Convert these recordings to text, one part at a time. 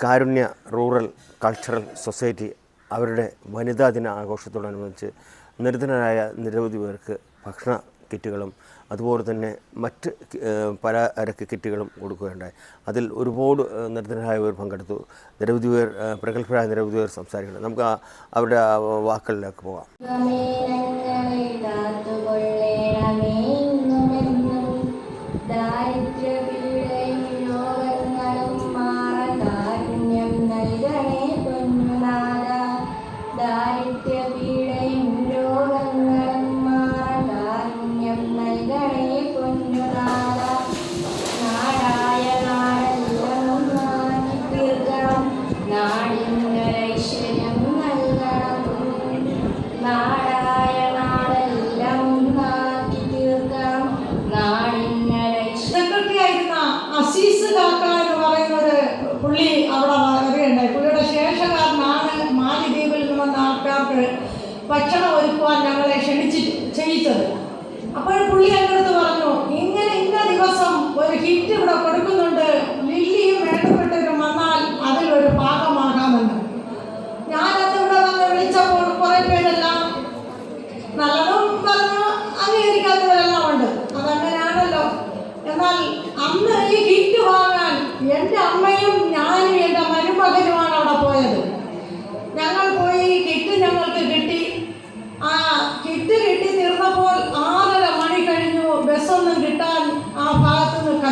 കാരുണ്യ rural cultural society അവരുടെ വനിതാ ദിന ആഘോഷത്തോടനുബന്ധിച്ച് നിർധനരായ നിരവധി പേർക്ക് ഭക്ഷണ കിറ്റുകളും അതുപോലെ തന്നെ മറ്റ് പലചരക്ക് കിറ്റുകളും കൊടുക്കുകയുണ്ടായി. അതിൽ ഒരുപാട് നിർധനരായവർ പങ്കെടുത്തു. നിരവധി പേർ പ്രഗത്ഭരായ നിരവധി പേർ സംസാരിക്കുന്നുണ്ട്. നമുക്ക് അവരുടെ വാക്കുകളിലേക്ക് പോകാം.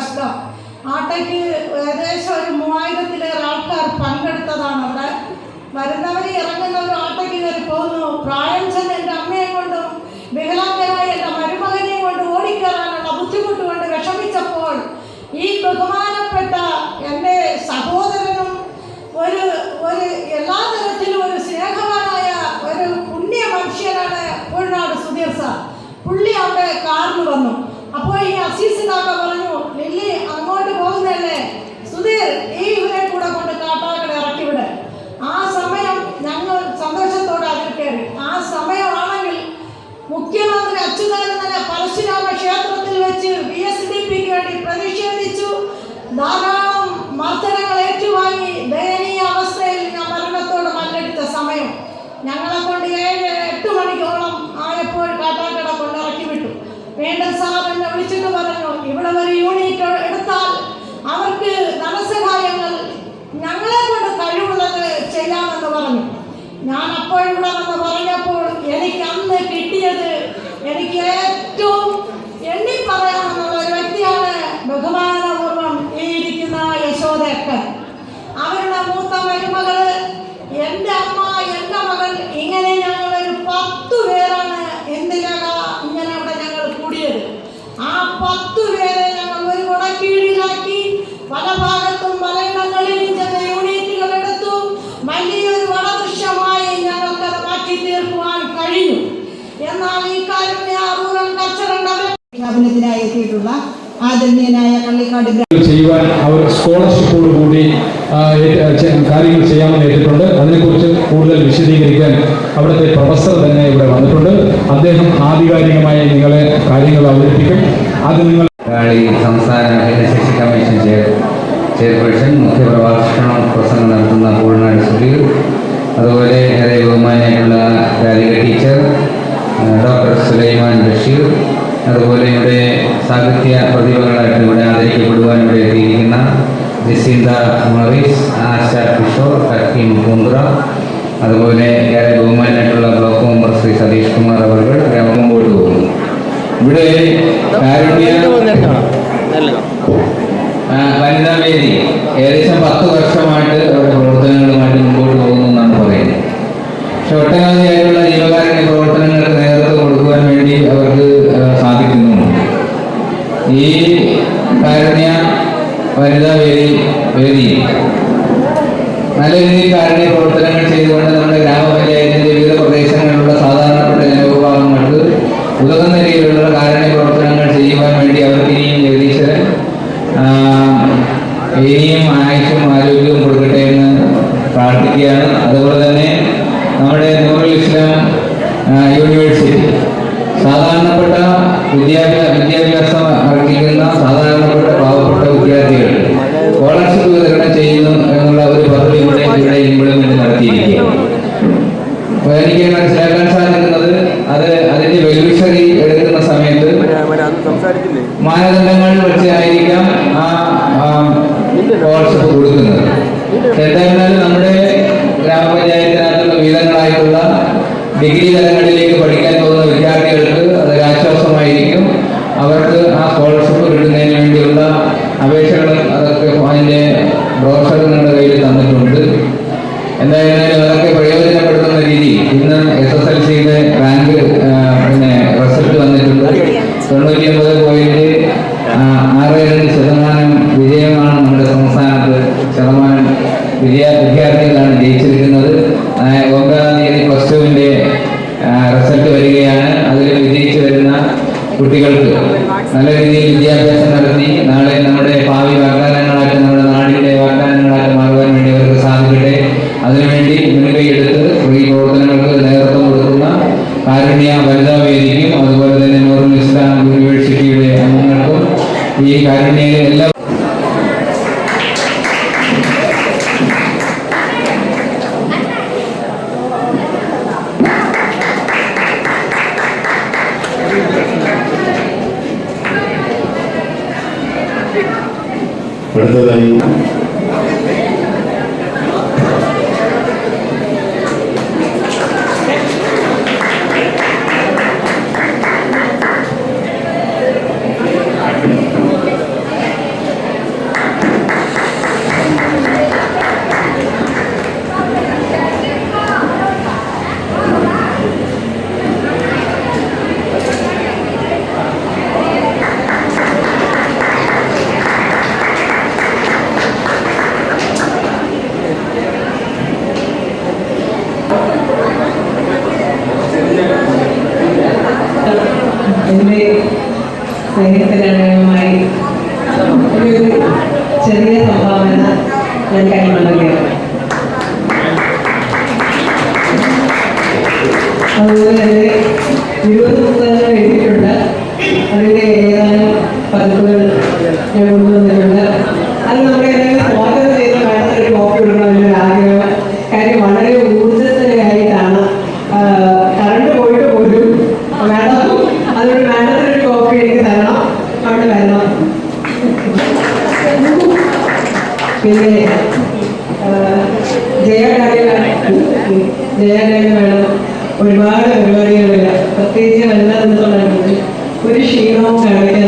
കഷ്ടം. ആട്ടയ്ക്ക് ഏകദേശം ഒരു മൂവായിരത്തിലേറെ ആൾക്കാർ പങ്കെടുത്തതാണ് അവിടെ. വരുന്നവർ ഇറങ്ങുന്നവർ ആട്ടയ്ക്ക് കയറി പോകുന്നു. പ്രായം ചെന്ന് എന്റെ അമ്മയെ കൊണ്ടും വികലാംഗരായ എന്റെ മരുമകനെയും കൊണ്ട് ഓടിക്കയറാനുള്ള ബുദ്ധിമുട്ട് കൊണ്ട് വിഷമിച്ചപ്പോൾ ഈ ബഹുമാനപ്പെട്ട എന്റെ സഹോദരനും ഒരു ഒരു എല്ലാ തരത്തിലും ഒരു സ്നേഹവാനായ ഒരു പുണ്യ മനുഷ്യനാണ് ഉൾനാട് സുധീർ സാർ. പുള്ളി അവിടെ കാറിൽ വന്നു. അപ്പോൾ ഈ അസീസ് കാക്ക പറഞ്ഞു ലില്ലി അങ്ങോട്ട് പോകുന്നല്ലേ സുധീർ ഈ ഇവരെ കൂടെ കൊണ്ട് കാട്ടാക്കട ഇറക്കി വിട്. ആ സമയം ഞങ്ങൾ സന്തോഷത്തോടെ അതിൽ കയറി. ആ സമയമാണെങ്കിൽ മുഖ്യമന്ത്രി അച്യുതാനന്ദനെ പരശുരാമ ക്ഷേത്രത്തിൽ വെച്ച് ബി എസ് ഡി പിക്ക് വേണ്ടി പ്രതിഷേധിച്ചു. ധാരാളം മർദ്ദനങ്ങൾ ഏറ്റുവാങ്ങി ദയനീയ അവസ്ഥയിൽ ഞാൻ മരണത്തോട് മല്ലെടുത്ത സമയം ഞങ്ങളെ കൊണ്ട് ഏഴ് എട്ട് മണിക്കോളം ആയപ്പോൾ കാട്ടാക്കട കൊണ്ട് ഇറക്കി വിട്ടു വീണ്ടും സാർ എന്നെ വിളിച്ചിട്ട് പറഞ്ഞു ഇവിടെ ഒരു യൂണിറ്റ് എടുത്താൽ അവർക്ക് ധനസഹായങ്ങൾ ഞങ്ങളെ കൊണ്ട് കഴിവുള്ളത് ചെയ്യാമെന്ന് പറഞ്ഞു ഞാൻ അപ്പോൾ ഇവിടെ വന്ന് പറഞ്ഞപ്പോൾ എനിക്ക് അന്ന് കിട്ടിയത് എനിക്ക് ഏറ്റവും എണ്ണി പറയാമെന്നുള്ള ഒരു വ്യക്തിയാണ് ബഹുമാനപൂർവം ഈ ഇരിക്കുന്ന യശോദക്കൻ അവരുടെ മൂത്ത മരുമകൾ എന്റെ അമ്മ എന്റെ മകൾ ഇങ്ങനെ ഞങ്ങൾ ഒരു പത്തു പേരാണ് എന്തിനാക ഇങ്ങനെ അവിടെ ഞങ്ങൾ കൂടിയത് ആ പത്തു പേരെ ഞങ്ങൾ ഒരു കുടക്കീഴിലാക്കി പല ഭാഗത്തും പലയിടങ്ങളിലും ചെന്ന് യൂണിറ്റുകൾ എടുത്തു വലിയൊരു വളദൃശ്യമായി ഞങ്ങൾക്കത് മാറ്റി തീർക്കുവാൻ കഴിഞ്ഞു എന്നാൽ ഈ കാരുണ്യ റൂറൽ കൾച്ചറൽ എത്തിയിട്ടുള്ള ആദരണീയനായ കള്ളിക്കാട് ചെയ്യുവാൻ അവർ സ്കോളർഷിപ്പോട് കൂടി കാര്യങ്ങൾ ചെയ്യാമെന്ന് ഏറ്റിട്ടുണ്ട്. അതിനെക്കുറിച്ച് കൂടുതൽ വിശദീകരിക്കാൻ അവിടുത്തെ പ്രൊഫസർ തന്നെ ഇവിടെ വന്നിട്ടുണ്ട്. അദ്ദേഹം ആധികാരികമായി നിങ്ങളെ കാര്യങ്ങൾ അവതരിപ്പിക്കും. അത് നിങ്ങൾ സംസ്ഥാന ഭിന്നശേഷി കമ്മീഷൻ ചെയർ ചെയർപേഴ്സൺ മുഖ്യപ്രഭാഷണം പ്രസംഗം നടത്തുന്ന പൂർണാട് സുധീർ അതുപോലെ ഏറെ ബഹുമാനായിട്ടുള്ള രാധിക ടീച്ചർ ഡോക്ടർ സുലൈമാൻ ബഷീർ അതുപോലെ ഇവിടെ സാഹിത്യ പ്രതിഭകളായിട്ട് ഇവിടെ ആദരിക്കപ്പെടുവാൻ ഇവിടെ എത്തിയിരിക്കുന്ന ജസീന്ത മൊറീസ് ആശ കിഷോർ ഹക്കീം കുന്ദ്ര അതുപോലെ ഏറെ ബഹുമാനായിട്ടുള്ള ബ്ലോക്ക് മെമ്പർ ശ്രീ സതീഷ് കുമാർ അവർ മുമ്പോട്ട് പോകുന്നു. ഇവിടെ വനിതാ വേദി. ഏകദേശം പത്ത് വർഷമായിട്ട് അവരുടെ പ്രവർത്തനങ്ങളുമായിട്ട് മുമ്പോട്ട് പോകുന്നു എന്നാണ് പറയുന്നത്. പക്ഷെ ഒട്ടനവധിയായിട്ടുള്ള ജീവകാരുണ്യ പ്രവർത്തനങ്ങൾക്ക് നേതൃത്വം കൊടുക്കുവാൻ വേണ്ടി അവർക്ക് ഈ കാരുണ്യ വനിതാ വേദി വേദി. നല്ല രീതിയിൽ കാരുണ്യ പ്രവർത്തനങ്ങൾ ചെയ്തുകൊണ്ട് നമ്മുടെ ഗ്രാമപഞ്ചായത്തിന്റെ വിവിധ പ്രദേശങ്ങളിലുള്ള സാധാരണപ്പെട്ട ജനവിഭാഗങ്ങൾക്ക് ഉതകുന്ന രീതിയിലുള്ള കാരുണ്യ അതിനുള്ള അപേക്ഷകളും അതൊക്കെ അതിന്റെ ബ്രോഷർ നിങ്ങളുടെ കയ്യിൽ തന്നിട്ടുണ്ട്. എന്തായാലും അതൊക്കെ പ്രയോജനപ്പെടുത്തുന്ന രീതി ഇന്ന് എസ് എസ് എൽ സിയുടെ റാങ്ക് പിന്നെ റിസൾട്ട് വന്നിട്ടുണ്ട്. തൊണ്ണൂറ്റി ഒമ്പത് അടുത്തതായി എന്റെ pueden tener വേണം ഒരുപാട് പരിപാടികളില്ല പ്രത്യേകിച്ച് വനിതാ ദിവസമാണെങ്കിൽ ഒരു ക്ഷീണവും കാണിക്കാതെ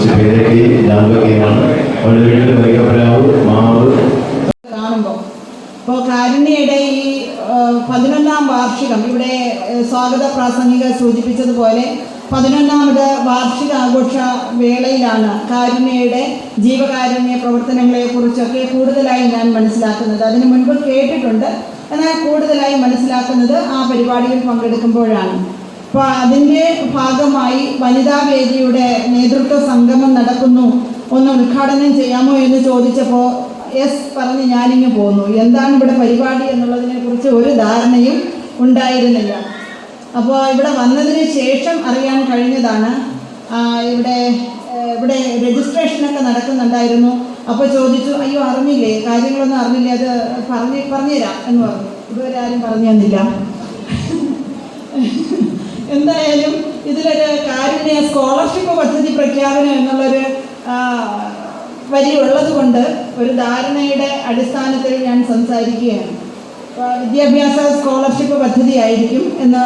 കുറച്ച് പേരൊക്കെയും ജാമ്പൊക്കെയുമാണ് അവരുടെ വീട്ടിൽ വൈക്കപ്പരാവ് മാവ്. കാണുമ്പോൾ അപ്പോൾ കാരുണ്യയുടെ ഈ പതിനൊന്നാം വാർഷികം ഇവിടെ സ്വാഗത പ്രാസംഗിക സൂചിപ്പിച്ചതുപോലെ പതിനൊന്നാമത് വാർഷിക ആഘോഷ വേളയിലാണ് കാരുണ്യയുടെ ജീവകാരുണ്യ പ്രവർത്തനങ്ങളെ കുറിച്ചൊക്കെ കൂടുതലായി ഞാൻ മനസ്സിലാക്കുന്നത്. അതിനു മുൻപ് കേട്ടിട്ടുണ്ട്. എന്നാൽ കൂടുതലായി മനസ്സിലാക്കുന്നത് ആ പരിപാടിയിൽ പങ്കെടുക്കുമ്പോഴാണ്. അപ്പോൾ ഭാഗമായി വനിതാ വേദിയുടെ നേതൃത്വ സംഗമം നടക്കുന്നു. ഒന്ന് ഉദ്ഘാടനം ചെയ്യാമോ എന്ന് ചോദിച്ചപ്പോൾ എസ് പറഞ്ഞ് ഞാനിങ്ങ് പോന്നു. എന്താണ് ഇവിടെ പരിപാടി എന്നുള്ളതിനെ കുറിച്ച് ഒരു ധാരണയും ഉണ്ടായിരുന്നില്ല. അപ്പോൾ ഇവിടെ വന്നതിന് ശേഷം അറിയാൻ കഴിഞ്ഞതാണ് ഇവിടെ ഇവിടെ രജിസ്ട്രേഷനൊക്കെ നടക്കുന്നുണ്ടായിരുന്നു. അപ്പോൾ ചോദിച്ചു അയ്യോ അറിഞ്ഞില്ലേ? കാര്യങ്ങളൊന്നും അറിഞ്ഞില്ലേ? അത് പറഞ്ഞ് പറഞ്ഞുതരാം എന്ന് പറഞ്ഞു. ഇതുവരെ ആരും പറഞ്ഞു തന്നില്ല. എന്തായാലും ഇതിലൊരു കാരുണ്യ സ്കോളർഷിപ്പ് പദ്ധതി പ്രഖ്യാപനം എന്നുള്ളൊരു വരി ഉള്ളതുകൊണ്ട് ഒരു ധാരണയുടെ അടിസ്ഥാനത്തിൽ ഞാൻ സംസാരിക്കുകയാണ്. വിദ്യാഭ്യാസ സ്കോളർഷിപ്പ് പദ്ധതി ആയിരിക്കും എന്ന്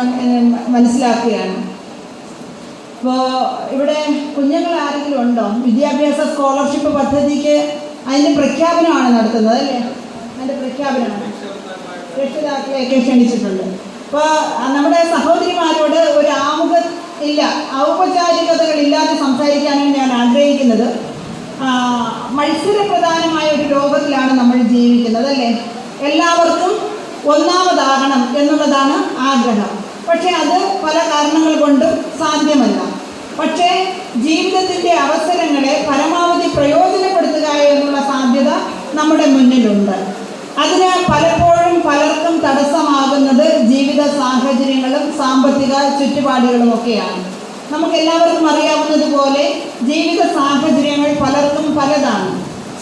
മനസ്സിലാക്കുകയാണ്. അപ്പോൾ ഇവിടെ കുഞ്ഞുങ്ങൾ ആരെങ്കിലും ഉണ്ടോ? വിദ്യാഭ്യാസ സ്കോളർഷിപ്പ് പദ്ധതിക്ക് അതിന്റെ പ്രഖ്യാപനമാണ് നടത്തുന്നത് അല്ലേ? അതിന്റെ പ്രഖ്യാപനമാണ്. രക്ഷിതാക്കളെയൊക്കെ ക്ഷണിച്ചിട്ടുണ്ട്. അപ്പോൾ നമ്മുടെ സഹോദരിമാരോട് ഒരു ആമുഖ ഇല്ല ഔപചാരികതകളില്ലാതെ സംസാരിക്കാനാണ് ഞാൻ ആഗ്രഹിക്കുന്നത്. മത്സരപ്രധാനമായ ഒരു ലോകത്തിലാണ് നമ്മൾ ജീവിക്കുന്നത് അല്ലേ? എല്ലാവർക്കും ഒന്നാമതാകണം എന്നുള്ളതാണ് ആഗ്രഹം. പക്ഷെ അത് പല കാരണങ്ങൾ കൊണ്ടും സാധ്യമല്ല. പക്ഷേ ജീവിതത്തിന്റെ അവസരങ്ങളെ പരമാവധി പ്രയോജനപ്പെടുത്തുക എന്നുള്ള സാധ്യത നമ്മുടെ മുന്നിലുണ്ട്. അതിന് പലപ്പോഴും പലർക്കും തടസ്സമാകുന്നത് ജീവിത സാഹചര്യങ്ങളും സാമ്പത്തിക ചുറ്റുപാടുകളും ഒക്കെയാണ്. നമുക്ക് എല്ലാവർക്കും അറിയാവുന്നതുപോലെ ജീവിത സാഹചര്യങ്ങൾ പലർക്കും പലതാണ്.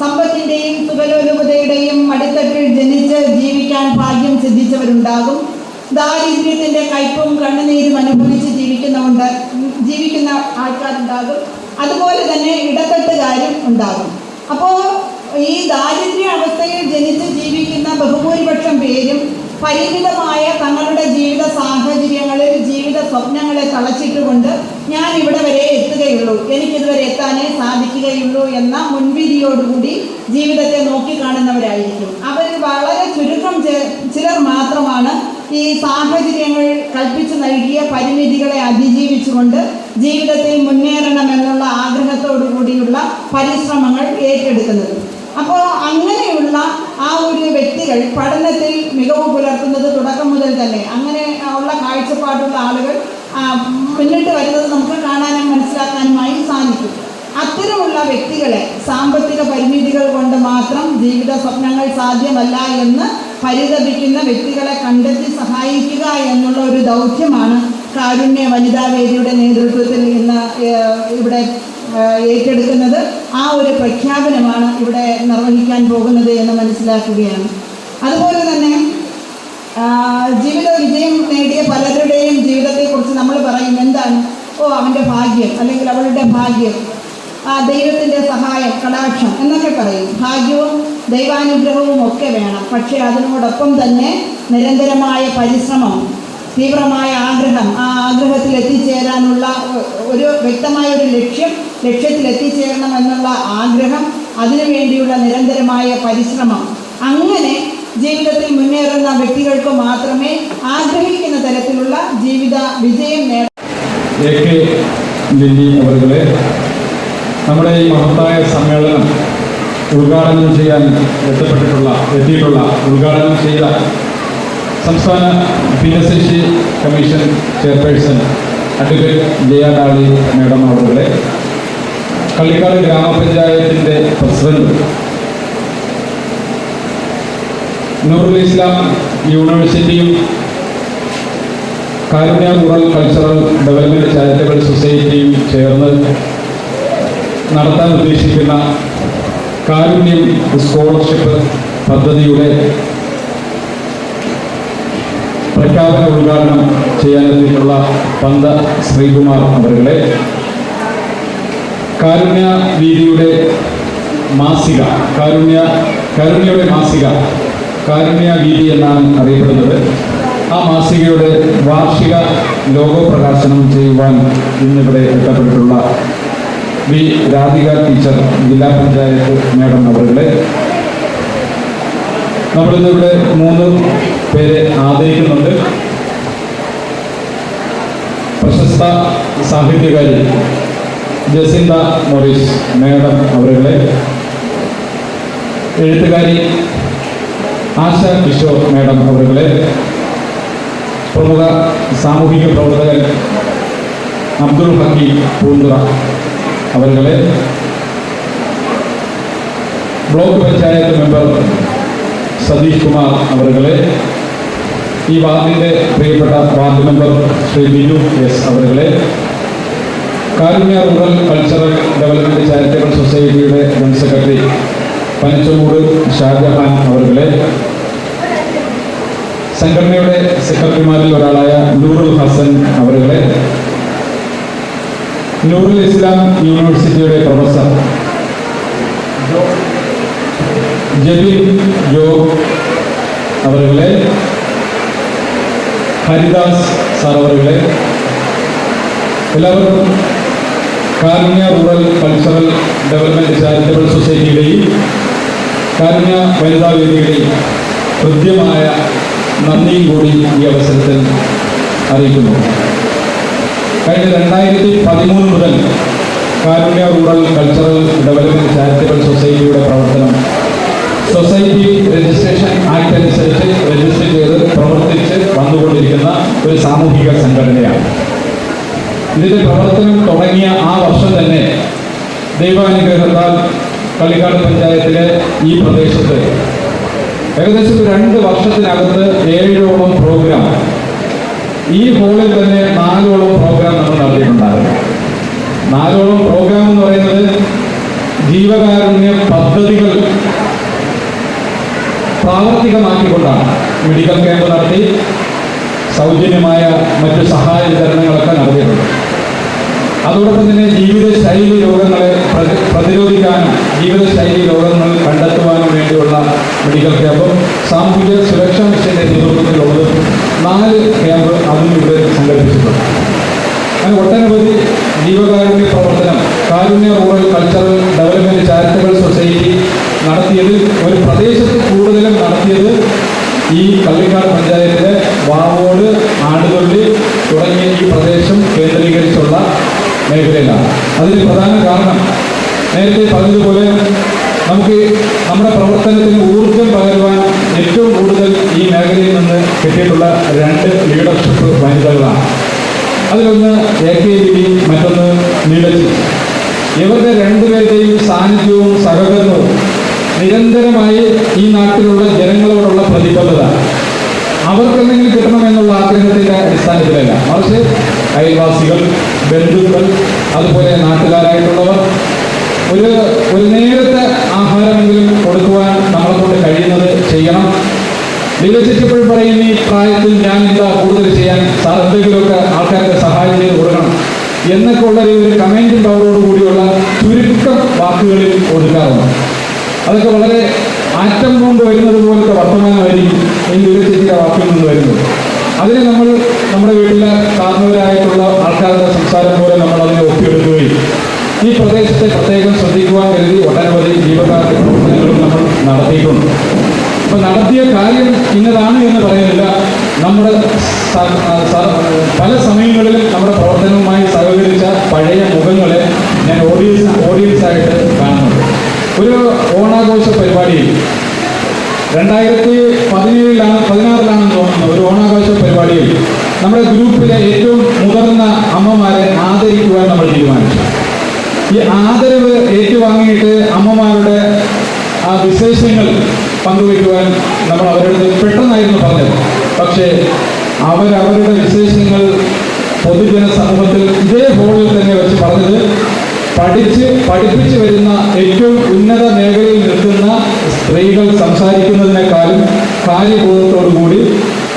സമ്പത്തിന്റെയും സുഖലോലുപതയുടെയും അടിത്തട്ടിൽ ജനിച്ച് ജീവിക്കാൻ ഭാഗ്യം സിദ്ധിച്ചവരുണ്ടാകും. ദാരിദ്ര്യത്തിന്റെ കയ്പും കണ്ണുനീരും അനുഭവിച്ച് ജീവിക്കുന്നവണ്ട് ജീവിക്കുന്ന ആൾക്കാരുണ്ടാകും. അതുപോലെ തന്നെ ഇടത്തട്ടുകാരും ഉണ്ടാകും. അപ്പോൾ ഈ ദാരിദ്ര്യ അവസ്ഥയിൽ ജനിച്ച് പരിമിതമായ തങ്ങളുടെ ജീവിത സാഹചര്യങ്ങളിൽ ജീവിത സ്വപ്നങ്ങളെ തളച്ചിട്ടുകൊണ്ട് ഞാൻ ഇവിടെ വരെ എത്തുകയുള്ളൂ. എനിക്കിതുവരെ എത്താനേ സാധിക്കുകയുള്ളൂ എന്ന മുൻവിധിയോടുകൂടി ജീവിതത്തെ നോക്കിക്കാണുന്നവരായിരിക്കും അവർ വളരെ ചുരുക്കം ചിലർ മാത്രമാണ് ഈ സാഹചര്യങ്ങൾ കൽപ്പിച്ചു നൽകിയ പരിമിതികളെ അതിജീവിച്ചുകൊണ്ട് ജീവിതത്തിൽ മുന്നേറണമെന്നുള്ള ആഗ്രഹത്തോടു കൂടിയുള്ള പരിശ്രമങ്ങൾ ഏറ്റെടുക്കുന്നത്. അപ്പോൾ അങ്ങനെയുള്ള ആ ഒരു വ്യക്തികൾ പഠനത്തിൽ മികവ് പുലർത്തുന്നത് തുടക്കം മുതൽ തന്നെ. അങ്ങനെ ഉള്ള കാഴ്ചപ്പാടുള്ള ആളുകൾ മുന്നിട്ട് വരുന്നത് നമുക്ക് കാണാനും മനസ്സിലാക്കാനുമായി സാധിക്കും. അത്തരമുള്ള വ്യക്തികളെ സാമ്പത്തിക പരിമിതികൾ കൊണ്ട് മാത്രം ജീവിത സ്വപ്നങ്ങൾ സാധ്യമല്ല എന്ന് പരിതപിക്കുന്ന വ്യക്തികളെ കണ്ടെത്തി സഹായിക്കുക എന്നുള്ള ഒരു ദൗത്യമാണ് കാരുണ്യ വനിതാ വേദിയുടെ നേതൃത്വത്തിൽ ഇന്ന് ഇവിടെ ഏറ്റെടുക്കുന്നത് ആ ഒരു പ്രഖ്യാപനമാണ് ഇവിടെ നിർവഹിക്കാൻ പോകുന്നത് എന്ന് മനസ്സിലാക്കുകയാണ്. അതുപോലെ തന്നെ ജീവിത വിജയം നേടിയ പലരുടെയും ജീവിതത്തെക്കുറിച്ച് നമ്മൾ പറയും എന്താണ്? ഓ അവന്റെ ഭാഗ്യം അല്ലെങ്കിൽ അവളുടെ ഭാഗ്യം ആ ദൈവത്തിന്റെ സഹായം കടാക്ഷം എന്നൊക്കെ പറയും. ഭാഗ്യവും ദൈവാനുഗ്രഹവും ഒക്കെ വേണം. പക്ഷേ അതിനോടൊപ്പം തന്നെ നിരന്തരമായ പരിശ്രമം തീവ്രമായ ആഗ്രഹം ആ ആഗ്രഹത്തിൽ എത്തിച്ചേരാനുള്ള ഒരു വ്യക്തമായ ഒരു ലക്ഷ്യം ലക്ഷ്യത്തിൽ എത്തിച്ചേരണം എന്നുള്ള ആഗ്രഹം അതിനുവേണ്ടിയുള്ള നിരന്തരമായ പരിശ്രമം. അങ്ങനെ ജീവിതത്തിൽ മുന്നേറുന്ന വ്യക്തികൾക്ക് മാത്രമേ ആഗ്രഹിക്കുന്ന തരത്തിലുള്ള ജീവിത വിജയം കെ നമ്മുടെ ഈ മഹത്തായ സമ്മേളനം ഉദ്ഘാടനം ചെയ്യാൻ എത്തപ്പെട്ടിട്ടുള്ള എത്തിയിട്ടുള്ള ഉദ്ഘാടനം ചെയ്ത സംസ്ഥാന ഭിന്നശേഷി commission chairperson advocate Jaya Dolly madam അവരുകളെ Kallikkad ഗ്രാമപഞ്ചായത്തിന്റെ പ്രസിഡന്റ്. നൂറുൽ ഇസ്ലാം യൂണിവേഴ്സിറ്റിയും Karunya rural cultural development charitable സൊസൈറ്റിയും ചേർന്ന് നടത്താൻ ഉദ്ദേശിക്കുന്ന കാരുണ്യം സ്കോളർഷിപ്പ് പദ്ധതിയുടെ പ്രഖ്യാപന ഉദ്ഘാടനം ചെയ്യാനെത്തിയിട്ടുള്ള പന്ത ശ്രീകുമാർ അവരുടെ കാരുണ്യ വീതിയുടെ മാസിക കാരുണ്യ കാരുണ്യയുടെ മാസിക കാരുണ്യ വീതി എന്നാണ് അറിയപ്പെടുന്നത്. ആ മാസികയുടെ വാർഷിക ലോഗോ പ്രകാശനം ചെയ്യുവാൻ ഇന്നിവിടെ എത്തപ്പെട്ടിട്ടുള്ള വി. രാധിക ടീച്ചർ ജില്ലാ പഞ്ചായത്ത് മേഡം അവരുടെ നമ്മളിന്നിവിടെ മൂന്ന് പേരെ ആദരിക്കുന്നുണ്ട്. പ്രശസ്ത സാഹിത്യകാരി ജസിന്ത മൊറീസ് മേഡം അവരുടെ എഴുത്തുകാരി ആശ കിഷോർ മേഡം അവരുടെ പ്രമുഖ സാമൂഹിക പ്രവർത്തകൻ അബ്ദുൾ ഹക്കീം പൂന്തുറ അവരുടെ ബ്ലോക്ക് പഞ്ചായത്ത് മെമ്പർ സതീഷ് കുമാർ അവരുടെ ഈ വാർഡിന്റെ പ്രിയപ്പെട്ട ward member Shri Biju S അവരുടെ Karunya rural cultural development charitable സൊസൈറ്റിയുടെ ജനറൽ സെക്രട്ടറി പനച്ചമൂട് ഷാജഹാൻ അവരുടെ സംഘടനയുടെ സെക്രട്ടറിമാരിൽ ഒരാളായ നൂറുൽ ഹസൻ അവരുടെ നൂറുൽ ഇസ്ലാം യൂണിവേഴ്സിറ്റിയുടെ പ്രൊഫസർ ജബിൻ ജോ അവരുടെ ഹരിദാസ് സാർ അവരുടെ എല്ലാവർക്കും Karunya rural cultural development charitable സൊസൈറ്റിയുടെയും Karunya വനിതാ വേദിയുടെയും കൃത്യമായ നന്ദിയും കൂടി ഈ അവസരത്തിൽ അറിയിക്കുന്നു. കഴിഞ്ഞ രണ്ടായിരത്തി പതിമൂന്ന് മുതൽ Karunya rural cultural development charitable സൊസൈറ്റിയുടെ പ്രവർത്തനം സൊസൈറ്റി രജിസ്ട്രേഷൻ ആക്ട് അനുസരിച്ച് രജിസ്റ്റർ ചെയ്ത് പ്രവർത്തിച്ച് വന്നുകൊണ്ടിരിക്കുന്ന ഒരു സാമൂഹിക സംഘടനയാണ്. ഇതിന്റെ പ്രവർത്തനം തുടങ്ങിയ ആ വർഷം തന്നെ ദൈവാനുഗ്രഹത്താൽ കളിക്കാട് പഞ്ചായത്തിലെ ഈ പ്രദേശത്ത് ഏകദേശം രണ്ട് വർഷത്തിനകത്ത് ഏഴോളം പ്രോഗ്രാം ഈ ഹോളിൽ തന്നെ നാലോളം പ്രോഗ്രാം നമ്മൾ നടത്തിയിട്ടുണ്ടായിരുന്നു. നാലോളം പ്രോഗ്രാം എന്ന് പറയുന്നത് ജീവകാരുണ്യ പദ്ധതികൾ പ്രാവർത്തികമാക്കിക്കൊണ്ടാണ്. മെഡിക്കൽ ക്യാമ്പ് നടത്തി സൗജന്യമായ മറ്റു സഹായ വിതരണങ്ങളൊക്കെ നടത്തിയിട്ടുണ്ട്. അതോടൊപ്പം തന്നെ ജീവിതശൈലി രോഗങ്ങളെ പ്രതി- പ്രതിരോധിക്കാനും ജീവിതശൈലി രോഗങ്ങൾ കണ്ടെത്തുവാനും വേണ്ടിയുള്ള മെഡിക്കൽ ക്യാമ്പും സാമൂഹിക സുരക്ഷാ മിഷന്റെ നേതൃത്വത്തിലുള്ളത് നാല് ക്യാമ്പ് അതിന് ഇവിടെ സംഘടിപ്പിച്ചിട്ടുണ്ട്. അങ്ങനെ ഒട്ടനവധി ജീവകാരുണ്യ പ്രവർത്തനം Karunya rural cultural development charitable society നടത്തിയത് ഒരു പ്രദേശത്ത് കൂടുതലും നടത്തിയത് ഈ കള്ളിക്കാട് പഞ്ചായത്തിലെ വാവോട് ആടുതൊള്ളി തുടങ്ങിയ ഈ പ്രദേശം കേന്ദ്രീകരിച്ചുള്ള മേഖലയിലാണ് അതിന് പ്രധാന കാരണം നേരത്തെ പറഞ്ഞതുപോലെ നമുക്ക് നമ്മുടെ പ്രവർത്തനത്തിന് ഊർജം പകരുവാൻ ഏറ്റവും കൂടുതൽ ഈ മേഖലയിൽ നിന്ന് കിട്ടിയിട്ടുള്ള രണ്ട് ലീഡർഷിപ്പ് വനിതകളാണ്. അതിലൊന്ന് എ കെ ലിബി മറ്റൊന്ന് നീലജി ഇവരുടെ രണ്ടുപേരുടെയും സാന്നിധ്യവും സഹകരണവും നിരന്തരമായി ഈ നാട്ടിലുള്ള ജനങ്ങളോടുള്ള പ്രതിബദ്ധത. അവർക്ക് എന്തെങ്കിലും കിട്ടണമെന്നുള്ള ആഗ്രഹത്തിന്റെ അടിസ്ഥാനത്തിലല്ല. മറിച്ച് അയൽവാസികൾ ബന്ധുക്കൾ അതുപോലെ നാട്ടുകാരായിട്ടുള്ളവർ ഒരു ഒരു നേരത്തെ ആഹാരമെങ്കിലും കൊടുക്കുവാൻ നമ്മളെ കൊണ്ട് കഴിയുന്നത് ചെയ്യണം. വികസിച്ചപ്പോഴും പറയും ഈ പ്രായത്തിൽ ഞാൻ എന്താ കൂടുതൽ ചെയ്യാൻ എന്തെങ്കിലുമൊക്കെ ആൾക്കാർക്ക് സഹായം ചെയ്ത് കൊടുക്കണം. എന്നൊക്കെ ഉള്ള ഒരു കമന്റും പവറോടുകൂടിയുള്ള ചുരുക്കം വാക്കുകളിൽ ഒതുക്കാറുണ്ട് അതൊക്കെ വളരെ ആറ്റം കൊണ്ട് വരുന്നത് പോലത്തെ വർത്തമാനമായിരിക്കും ഈ വികസിച്ച വാക്കിൽ നിന്ന് വരുന്നത്. അതിനെ നമ്മൾ നമ്മുടെ വീട്ടിലെ കാരണവരായിട്ടുള്ള ആൾക്കാരുടെ സംസാരം പോലെ നമ്മൾ അതിനെ ഒപ്പിയെടുക്കുകയും ഈ പ്രദേശത്തെ പ്രത്യേകം ശ്രദ്ധിക്കുവാൻ കരുതി ഒട്ടനവധി ജീവകാരുടെ പ്രവർത്തനങ്ങളും നമ്മൾ നടത്തിയിട്ടുണ്ട്. അപ്പൊ നടത്തിയ കാര്യം ഇന്നതാണ് എന്ന് പറയുന്നില്ല നമ്മുടെ പല സമയങ്ങളിൽ നമ്മുടെ പ്രവർത്തനവുമായി സഹകരിച്ച പഴയ മുഖങ്ങളെ ഞാൻ ഓഡിയൻസ് ഓഡിയൻസ് ആയിട്ട് കാണുന്നുണ്ട്. ഒരു ഓണാഘോഷ പരിപാടിയിൽ രണ്ടായിരത്തി പതിനേഴിലാണ് പതിനാറിലാണെന്ന് തോന്നുന്നു ഒരു ഓണാഘോഷ പരിപാടിയിൽ. നമ്മുടെ ഗ്രൂപ്പിലെ ഏറ്റവും മുതിർന്ന അമ്മമാരെ ആദരിക്കുവാൻ നമ്മൾ തീരുമാനിച്ചു. ഈ ആദരവ് ഏറ്റുവാങ്ങിയിട്ട് അമ്മമാരുടെ ആ വിശേഷങ്ങൾ പങ്കുവയ്ക്കുവാൻ നമ്മൾ അവരുടെ പെട്ടെന്നായിരുന്നു പറഞ്ഞത്. പക്ഷേ അവരവരുടെ വിശേഷങ്ങൾ പൊതുജന സമൂഹത്തിൽ ഇതേ ഹോളിൽ തന്നെ വെച്ച് പറഞ്ഞത് പഠിച്ച് പഠിപ്പിച്ചു വരുന്ന ഏറ്റവും ഉന്നത മേഖലയിൽ നിൽക്കുന്ന സ്ത്രീകൾ സംസാരിക്കുന്നതിനേക്കാളും കാര്യബോധത്തോടുകൂടി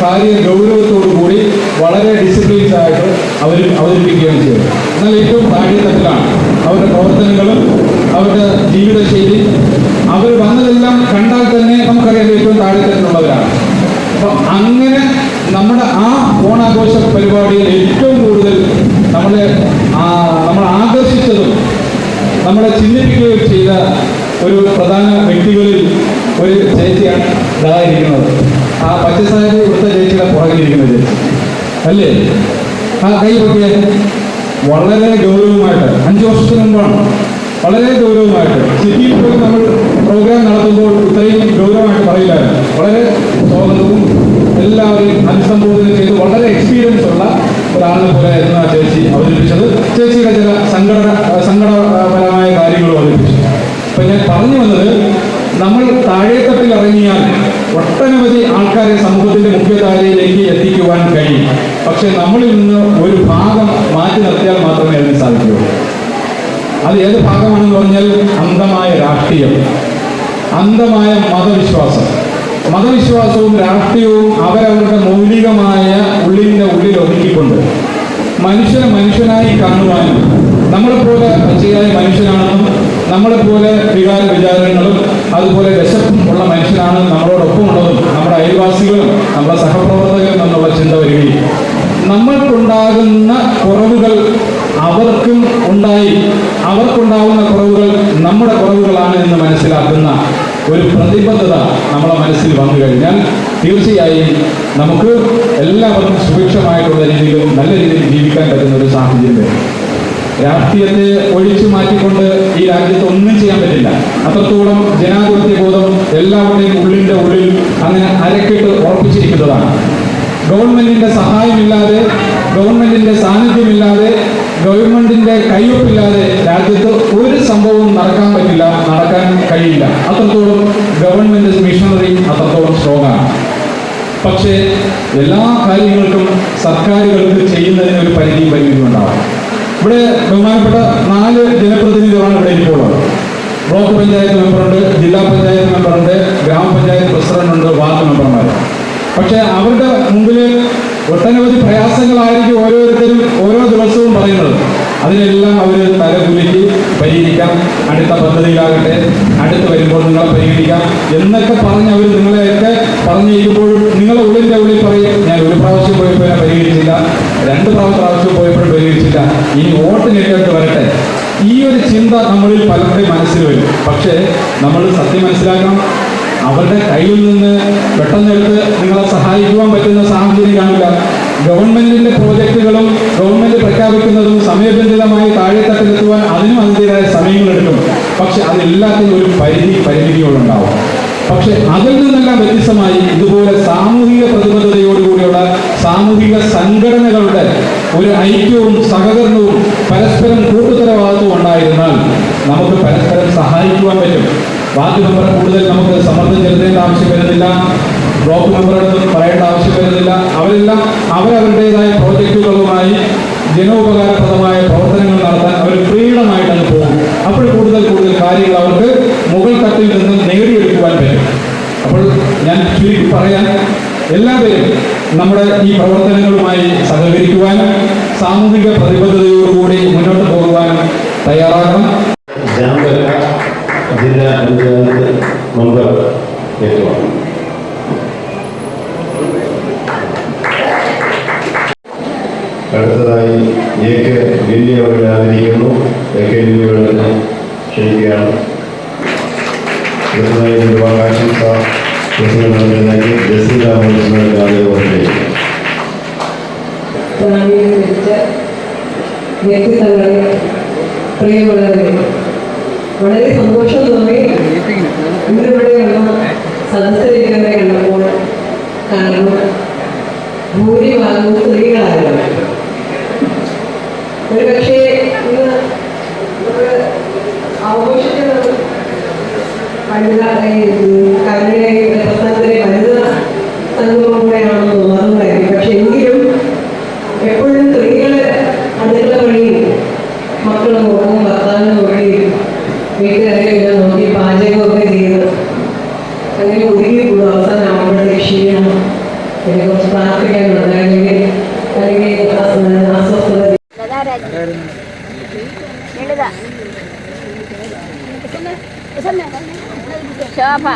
കാര്യ ഗൗരവത്തോടുകൂടി വളരെ ഡിസിപ്ലിൻസ് ആയിട്ട് അവർ അവതരിപ്പിക്കുകയാണ് ചെയ്യുന്നത്. എന്നാൽ ഏറ്റവും താഴെത്തട്ടിലാണ് അവരുടെ പ്രവർത്തനങ്ങളും അവരുടെ ജീവിതശൈലി. അവർ വന്നതെല്ലാം കണ്ടാൽ തന്നെ നമുക്കറിയാം ഏറ്റവും താഴെത്തട്ടിലുള്ളവരാണ്. അപ്പൊ അങ്ങനെ നമ്മുടെ ആ ഓണാഘോഷ പരിപാടിയിൽ ഏറ്റവും കൂടുതൽ നമ്മളെ ആ, നമ്മൾ ആകർഷിച്ചതും നമ്മളെ ചിന്തിപ്പിക്കുകയും ചെയ്ത ഒരു പ്രധാന വ്യക്തികളിൽ ഒരു ചേച്ചിയാണ് ഇതായിരിക്കുന്നത്. ആ പച്ചസാരി ഇവിടുത്തെ ചേച്ചിയുടെ പുറകിലിരിക്കുന്ന ചേച്ചി അല്ലേ? ആ കൈ പൊക്കിയ വളരെ ഗൗരവമായിട്ട് അഞ്ചു വർഷത്തിന് മുമ്പാണ് വളരെ ഗൗരവമായിട്ട് സിറ്റിയിൽ പോയി നമ്മൾ പ്രോഗ്രാം നടത്തുമ്പോൾ ഇത്രയും ഗൗരവമായിട്ട് പറയില്ലായിരുന്നു. വളരെ സ്വാഗതവും എല്ലാവരെയും അഭിസംബോധന ചെയ്ത് വളരെ എക്സ്പീരിയൻസ് ഉള്ള ഒരാളിനെ പോലെയായിരുന്നു ആ ചേച്ചി അവതരിപ്പിച്ചത്. ചേച്ചിയുടെ ചില സങ്കട സങ്കടപരമായ കാര്യങ്ങളും അവതരിപ്പിച്ചു. അപ്പൊ ഞാൻ പറഞ്ഞു വന്നത് നമ്മൾ താഴേത്തട്ടിൽ ഇറങ്ങിയാൽ ഒട്ടനവധി ആൾക്കാരെ സമൂഹത്തിന്റെ മുഖ്യധാരയിലേക്ക് എത്തിക്കുവാൻ കഴിയും. പക്ഷെ നമ്മളിൽ നിന്ന് ഒരു ഭാഗം മാറ്റി നിർത്തിയാൽ മാത്രമേ അതിന് സാധിക്കുകയുള്ളൂ അത് ഏത് ഭാഗമാണെന്ന് പറഞ്ഞാൽ അന്ധമായ രാഷ്ട്രീയം അന്ധമായ മതവിശ്വാസം. മതവിശ്വാസവും രാഷ്ട്രീയവും അവരവരുടെ മൗലികമായ ഒതുക്കിക്കൊണ്ട് മനുഷ്യനെ മനുഷ്യനായി കാണുവാനും നമ്മളെപ്പോലെ പച്ചയായ മനുഷ്യനാണെന്നും നമ്മളെപ്പോലെ വികാര വിചാരങ്ങളും അതുപോലെ വിശപ്പും ഉള്ള മനുഷ്യനാണ് നമ്മളോടൊപ്പം ഉള്ളതും നമ്മുടെ അയൽവാസികളും നമ്മുടെ സഹപ്രവർത്തകരും എന്നുള്ള ചിന്ത വരികയും നമ്മൾക്കുണ്ടാകുന്ന കുറവുകൾ അവർക്കും ഉണ്ടായി. അവർക്കുണ്ടാകുന്ന കുറവുകൾ നമ്മുടെ കുറവുകളാണ് എന്ന് മനസ്സിലാക്കുന്ന ഒരു പ്രതിബദ്ധത നമ്മളെ മനസ്സിൽ വന്നു കഴിഞ്ഞാൽ തീർച്ചയായും നമുക്ക് എല്ലാവർക്കും സുഭിക്ഷമായിട്ടുള്ള രീതിയിലും നല്ല രീതിയിൽ ജീവിക്കാൻ പറ്റുന്ന ഒരു സാഹചര്യം വരും രാഷ്ട്രീയത്തെ ഒഴിച്ചു മാറ്റിക്കൊണ്ട് ഈ രാജ്യത്ത് ഒന്നും ചെയ്യാൻ പറ്റില്ല. അത്രത്തോളം ജനാധിപത്യ ബോധം എല്ലാവരുടെയും ഉള്ളിന്റെ ഉള്ളിൽ അങ്ങനെ അരക്കിട്ട് ഉറപ്പിച്ചിരിക്കുന്നതാണ്. ഗവൺമെന്റിന്റെ സഹായമില്ലാതെ ഗവൺമെന്റിന്റെ സാന്നിധ്യമില്ലാതെ ഗവൺമെന്റിന്റെ കയ്യൊപ്പില്ലാതെ രാജ്യത്ത് ഒരു സംഭവവും നടക്കാൻ പറ്റില്ല നടക്കാൻ കഴിയില്ല. അത്രത്തോളം ഗവൺമെന്റ് മിഷണറി അത്രത്തോളം സ്ട്രോങ് ആണ് പക്ഷേ എല്ലാ കാര്യങ്ങൾക്കും സർക്കാരുകൾക്ക് ചെയ്യുന്നതിന് ഒരു പരിധി പരിമിതിയും ഉണ്ടാവും ഇവിടെ ബഹുമാനപ്പെട്ട നാല് ജനപ്രതിനിധികളാണ് ഇവിടെ ഇപ്പോൾ ബ്ലോക്ക് പഞ്ചായത്ത് മെമ്പറുണ്ട് ജില്ലാ പഞ്ചായത്ത് മെമ്പറുണ്ട് ഗ്രാമപഞ്ചായത്ത് പ്രസിഡന്റ് ഉണ്ട് വാർഡ് മെമ്പർമാർ പക്ഷേ അവരുടെ മുമ്പിൽ ഒട്ടനവധി പ്രയാസങ്ങളായിരിക്കും ഓരോരുത്തരും ഓരോ ദിവസവും പറയുന്നത്. അതിനെല്ലാം അവർ തലകുലുക്കി പരിഹരിക്കാം. അടുത്ത പദ്ധതിയിലാകട്ടെ അടുത്ത് വരുമ്പോൾ നിങ്ങളെ പരിഹരിക്കാം എന്നൊക്കെ പറഞ്ഞ് അവർ നിങ്ങളെയൊക്കെ പറഞ്ഞിരിക്കുമ്പോഴും നിങ്ങളെ ഉള്ളിന്റെ ഉള്ളിൽ പറയും ഞാൻ ഒരു പ്രാവശ്യം പോയപ്പോൾ എന്നെ പരിഹരിച്ചില്ല. രണ്ട് പ്രാവശ്യം പോയപ്പോഴും പരിഹരിച്ചില്ല. ഇനി വോട്ടിനിട്ട് വരട്ടെ. ഈ ഒരു ചിന്ത നമ്മളിൽ പലരുടെയും മനസ്സിൽ വരും. പക്ഷേ നമ്മൾ സത്യം മനസ്സിലാക്കണം. അവരുടെ കയ്യിൽ നിന്ന് പെട്ടെന്ന് എടുത്ത് നിങ്ങളെ സഹായിക്കുവാൻ പറ്റുന്ന സാഹചര്യം കാണില്ല. ഗവൺമെന്റിന്റെ പ്രോജക്റ്റുകളും ഗവൺമെന്റ് പ്രഖ്യാപിക്കുന്നതും സമയബന്ധിതമായി താഴെത്തട്ടിലെത്തുവാൻ അതിനും അതിന്റെതായ സമയങ്ങളെടുക്കും പക്ഷെ അതെല്ലാത്തിനും ഒരു പരിധി പരിമിതികളുണ്ടാവും. പക്ഷെ അതിൽ നിന്നെല്ലാം വ്യത്യസ്തമായി ഇതുപോലെ സാമൂഹിക പ്രതിബദ്ധതയോടുകൂടിയുള്ള സാമൂഹിക സംഘടനകളുടെ ഒരു ഐക്യവും സഹകരണവും പരസ്പരം കൂട്ടുത്തരവാദിത്വം ഉണ്ടായിരുന്നാൽ നമുക്ക് പരസ്പരം സഹായിക്കുവാൻ പറ്റും. വാർഡ് മെമ്പറെ കൂടുതൽ നമുക്ക് സമ്മർദ്ദം ചെലുത്തേണ്ട ആവശ്യം വരുന്നില്ല. ബ്ലോക്ക് മെമ്പറുടെ പറയേണ്ട ആവശ്യം വരുന്നില്ല. അവരെല്ലാം അവരവരുടേതായ പ്രോജക്റ്റുകളുമായി ജനോപകാരപ്രദമായ പ്രവർത്തനങ്ങൾ നടത്താൻ അവർ ഫ്രീഡമായിട്ട് അങ്ങ് പോകും അപ്പോൾ കൂടുതൽ കൂടുതൽ കാര്യങ്ങൾ അവർക്ക് മുകൾ തട്ടിൽ നിന്ന് നേടിയെടുക്കുവാൻ പറ്റും. അപ്പോൾ ഞാൻ ചുരുക്കി പറയാൻ എല്ലാവരും നമ്മുടെ ഈ പ്രവർത്തനങ്ങളുമായി സഹകരിക്കുവാനും സാമൂഹിക പ്രതിബദ്ധതയോടുകൂടി മുന്നോട്ട് പോകുവാനും തയ്യാറാകണം. ജില്ലാ പഞ്ചായത്ത് മെമ്പർ ഏറ്റുമാണ് അടുത്തതായി എ കെ ലില്ലി അവരെ ആദരിക്കുന്നു. എ കെ ലില്ലിയോട് ക്ഷണിക്കുകയാണ്. അടുത്തതായി ആശംസ പ്രസിഡന്റ് നൽകി ജസീല പ്രസിഡന്റ് ആദരവ് വ്യക്തിത്വങ്ങളെ പ്രിയമുള്ളവരെ വളരെ സന്തോഷം തോന്നി ഇന്നിവിടെ സദസ്സരിക്കുന്ന കണ്ടപ്പോൾ കാരണം ഭൂരിഭാഗവും സ്ത്രീകളായിരുന്നു. ഒരു ഇന്ന് നമ്മൾ ആഘോഷിക്കുന്നത് വനിതാ കരുണയുടെ പ്രസ്ഥാനത്തിലെ വനിതാ സംഗമം കൂടെയാണെന്ന് ശോഭ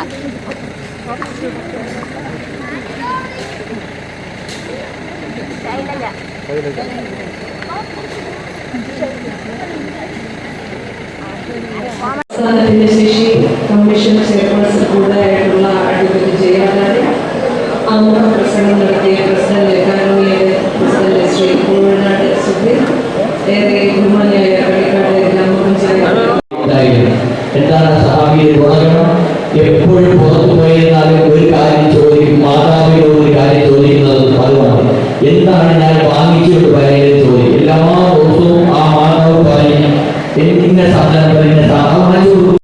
സംസ്ഥാനത്തിന്റെ ശേഷി കമ്മീഷൻ ചെയർപേഴ്സൺ കൂടുതലായിട്ടുള്ള അഡ്വക്കേറ്റ് ചെയ്യാനാണ് അമുഖ പ്രസംഗം നടത്തിയ പ്രസിഡന്റ് അക്കാദമിയുടെ പ്രസിഡന്റ് ശ്രീ കോഴിനാട് സുധീർ ഏറെ ബഹുമാനിയായ